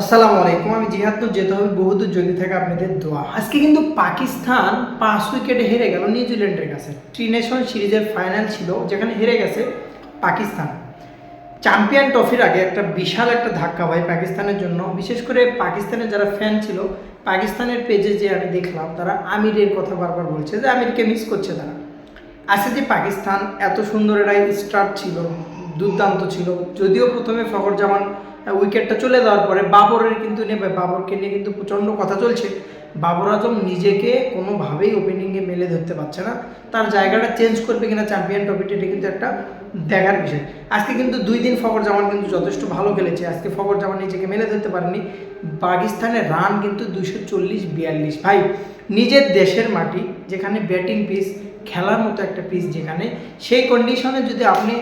আসসালামু আলাইকুম, আমি জিহাদুর যেতে হবে বহুদূর যদি থাকে আপনাদের দোয়া। আজকে কিন্তু পাকিস্তান পাঁচ উইকেটে হেরে গেল নিউজিল্যান্ডের কাছে। ট্রি নেশন সিরিজের ফাইনাল ছিল, যেখানে হেরে গেছে পাকিস্তান। চ্যাম্পিয়ন ট্রফির আগে একটা বিশাল একটা ধাক্কা ভাই পাকিস্তানের জন্য। বিশেষ করে পাকিস্তানের যারা ফ্যান ছিল, পাকিস্তানের পেজে যে আমি দেখলাম, তারা আমিরের কথা বারবার বলছে যে আমিরকে মিস করছে তারা। আজকে যে পাকিস্তান এত সুন্দর একটা স্টার্ট ছিল, দুর্দান্ত ছিল, যদিও প্রথমে ফখর জামান উইকেটটা চলে যাওয়ার পরে বাবরের কিন্তু নেবে, বাবরকে নিয়ে কিন্তু প্রচণ্ড কথা চলছে। বাবর আজম নিজেকে কোনোভাবেই ওপেনিংয়ে মেলে ধরতে পারছে না। তার জায়গাটা চেঞ্জ করবে কিনা চ্যাম্পিয়ন ট্রফিটা এটা কিন্তু একটা দেখার বিষয়। আজকে কিন্তু দুই দিন ফখর জামান কিন্তু যথেষ্ট ভালো খেলেছে। আজকে ফখর জামান নিজেকে মেলে ধরতে পারেনি। পাকিস্তানের রান কিন্তু দুশো চল্লিশ বিয়াল্লিশ। ভাই, নিজের দেশের মাটি, যেখানে ব্যাটিং পিস খেলার মতো একটা পিস যেখানে, সেই কন্ডিশনে যদি আপনি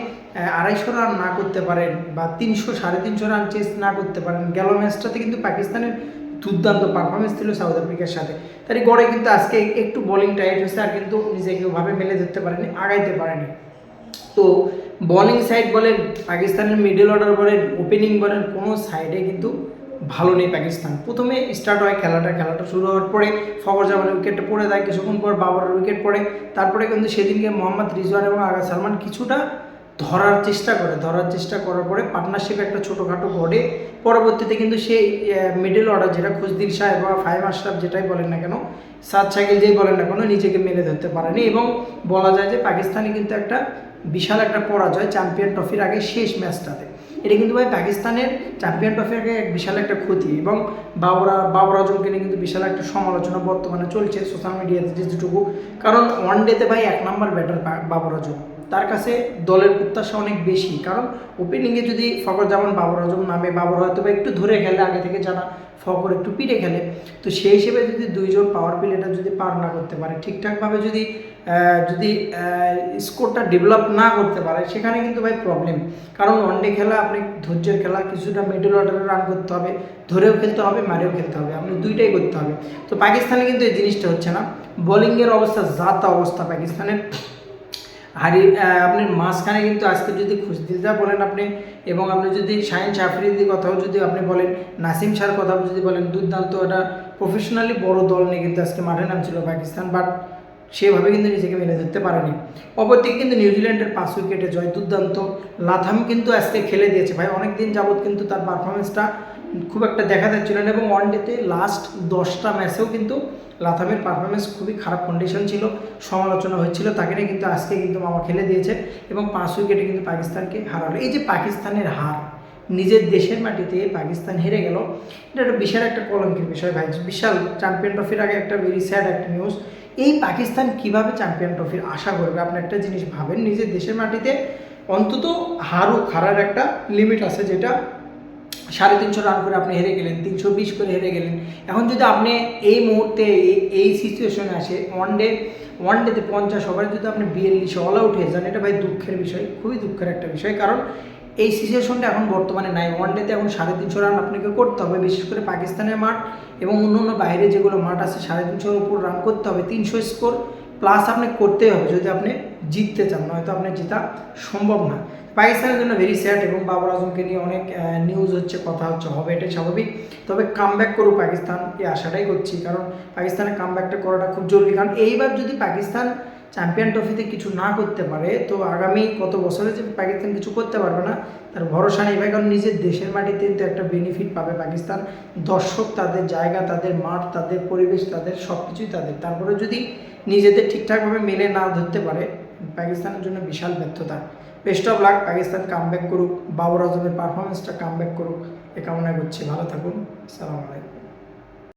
আড়াইশো রান না করতে পারেন বা তিনশো, সাড়ে তিনশো রান চেস না করতে পারেন, গেল ম্যাচটাতে কিন্তু পাকিস্তানের দুর্দান্ত পারফরমেন্স ছিল সাউথ আফ্রিকার সাথে। তারই গড়ে কিন্তু আজকে একটু বোলিং টাইট হয়েছে আর কিন্তু নিজেকে ওভাবে মেলে ধরতে পারেনি, আগাইতে পারেনি। তো বোলিং সাইড বলেন, পাকিস্তানের মিডল অর্ডার বলেন ওপেনিং বলেন, কোনো সাইডে কিন্তু ভালো নেই পাকিস্তান। প্রথমে স্টার্ট হয় খেলাটা খেলাটা শুরু হওয়ার পরে ফখর জামানের উইকেটটা পড়ে দেয় কিছুক্ষণ পর বাবরের উইকেট পড়ে, তারপরে কিন্তু সেদিনকে মোহাম্মদ রিজওয়ান এবং আগা সালমান কিছুটা ধরার চেষ্টা করে, ধরার চেষ্টা করার পরে পার্টনারশিপ একটা ছোটোখাটো গড়ে পরবর্তীতে কিন্তু সেই মিডল অর্ডার যেটা খুশদির সাহেব বা ফাইভ আশরাফ যেটাই বলেন না কেন সাদ সাইকেল যেই বলেন না কেন, নিজেকে মেলে ধরতে পারেনি এবং বলা যায় যে পাকিস্তানি কিন্তু একটা বিশাল একটা পরাজয় চ্যাম্পিয়ন ট্রফির আগে শেষ ম্যাচটাতে এটা কিন্তু ভাই পাকিস্তানের চ্যাম্পিয়ন ট্রফির আগে এক বিশাল একটা ক্ষতি এবং বাবরা, বাবর আজমকে নিয়ে কিন্তু বিশাল একটা সমালোচনা বর্তমানে চলছে সোশ্যাল মিডিয়াতে যেটুকু। কারণ ওয়ান ডেতে ভাই এক নম্বর ব্যাটার বাবর আজম। তার কাছে দলের প্রত্যাশা অনেক বেশি। কারণ ওপেনিংয়ে যদি ফকর যেমন বাবর আজম নামে, বাবর হয়তো বা একটু ধরে খেলে, আগে থেকে জানা ফকর একটু পিটে খেলে, তো সেই হিসেবে যদি দুইজন পাওয়ার প্লেটা যদি পার না করতে পারে, ঠিকঠাকভাবে যদি যদি স্কোরটা ডেভেলপ না করতে পারে, সেখানে কিন্তু ভাই প্রবলেম কারণ ওয়ানডে খেলা, আপনি ধৈর্যের খেলা, কিছুটা মিডল অর্ডারে রান করতে হবে, ধরেও খেলতে হবে, মারেও খেলতে হবে, আপনি দুইটাই করতে হবে। তো পাকিস্তানে কিন্তু এই জিনিসটা হচ্ছে না। বোলিংয়ের অবস্থা, জাত অবস্থা পাকিস্তানের। হারি আহ, আপনি মাঝখানে কিন্তু আজকে যদি খুশদিদা বলেন আপনি এবং আপনি যদি শাহিন শাফরিদির কথাও যদি আপনি বলেন নাসিম শাহর কথাও যদি বলেন দুর্দান্ত একটা প্রফেশনালি বড় দল নিয়ে কিন্তু আজকে মাঠে নামছিল পাকিস্তান বাট সেভাবে কিন্তু নিজেকে মেলে ধরতে পারেনি। অপরদিকে কিন্তু নিউজিল্যান্ডের পাঁচ উইকেটে জয় দুর্দান্ত। লাথাম কিন্তু আজকে খেলে দিয়েছে। ভাই অনেক দিন যাবৎ কিন্তু তার পারফরমেন্সটা খুব একটা দেখা যাচ্ছিল না এবং ওয়ানডেতে লাস্ট দশটা ম্যাচেও কিন্তু লাথামের পারফরমেন্স খুবই খারাপ কন্ডিশন ছিল, সমালোচনা হচ্ছিল তাকে নিয়ে কিন্তু আজকে কিন্তু মামা খেলে দিয়েছে এবং পাঁচ উইকেটে কিন্তু পাকিস্তানকে হারালো। এই যে পাকিস্তানের হার, নিজের দেশের মাটিতে পাকিস্তান হেরে গেল, এটা একটা বিশাল একটা কলঙ্কের বিষয় ভাই, বিশাল চ্যাম্পিয়ন ট্রফির আগে একটা ভেরি স্যাড একটা নিউজ এই পাকিস্তান কীভাবে চ্যাম্পিয়ন ট্রফির আশা করবে? আপনি একটা জিনিস ভাবেন, নিজের দেশের মাটিতে অন্তত হারুক হারার একটা লিমিট আছে যেটা সাড়ে তিনশো রান করে আপনি হেরে গেলেন, তিনশো বিশ করে হেরে গেলেন। এখন যদি আপনি এই মুহূর্তে এই- সিচুয়েশনে আসে ওয়ান ডে ওয়ান ডেতে পঞ্চাশ ওভারে যদি আপনি বিয়াল্লিশে অল আউট হয়ে যান, এটা ভাই দুঃখের বিষয়, খুবই দুঃখের একটা বিষয়। কারণ এই সিচুয়েশনটা এখন বর্তমানে নাই। ওয়ান ডেতে এখন সাড়ে তিনশো রান আপনাকে করতে হবে, বিশেষ করে পাকিস্তানের মাঠ এবং অন্য অন্য বাইরে যেগুলো মাঠ আছে, সাড়ে তিনশোর উপর রান করতে হবে, তিনশো স্কোর প্লাস আপনি করতেই হবে। যদি আপনি জিততে চান, নয়তো আপনার জেতা সম্ভব না। পাকিস্তানের জন্য ভেরি স্যাড এবং বাবর আজমকে নিয়ে অনেক নিউজ হচ্ছে, কথা হচ্ছে, হবে এটাই স্বাভাবিক। তবে কামব্যাক করুক পাকিস্তান এই আশাটাই করছি। কারণ পাকিস্তানের কামব্যাকটা করাটা খুব জরুরি। কারণ এইবার যদি পাকিস্তান চ্যাম্পিয়ন ট্রফিতে কিছু না করতে পারে, তো আগামী কত বছরে যে পাকিস্তান কিছু করতে পারবে না, তার ভরসা নেই। ভাই, কারণ নিজের দেশের মাটিতে কিন্তু একটা বেনিফিট পাবে পাকিস্তান। দর্শক তাদের জায়গা, তাদের মাঠ, তাদের পরিবেশ, তাদের সব কিছুই তাদের। তারপরে যদি নিজেদের ঠিকঠাকভাবে মেলে না ধরতে পারে পাকিস্তানের জন্য বিশাল ব্যর্থতা। Best of luck Pakistan comeback করুক, বাবর আজমের পারফরমেন্সটা কামব্যাক করুক। এ কামনা করছি, ভালো থাকুন, আসসালামু আলাইকুম।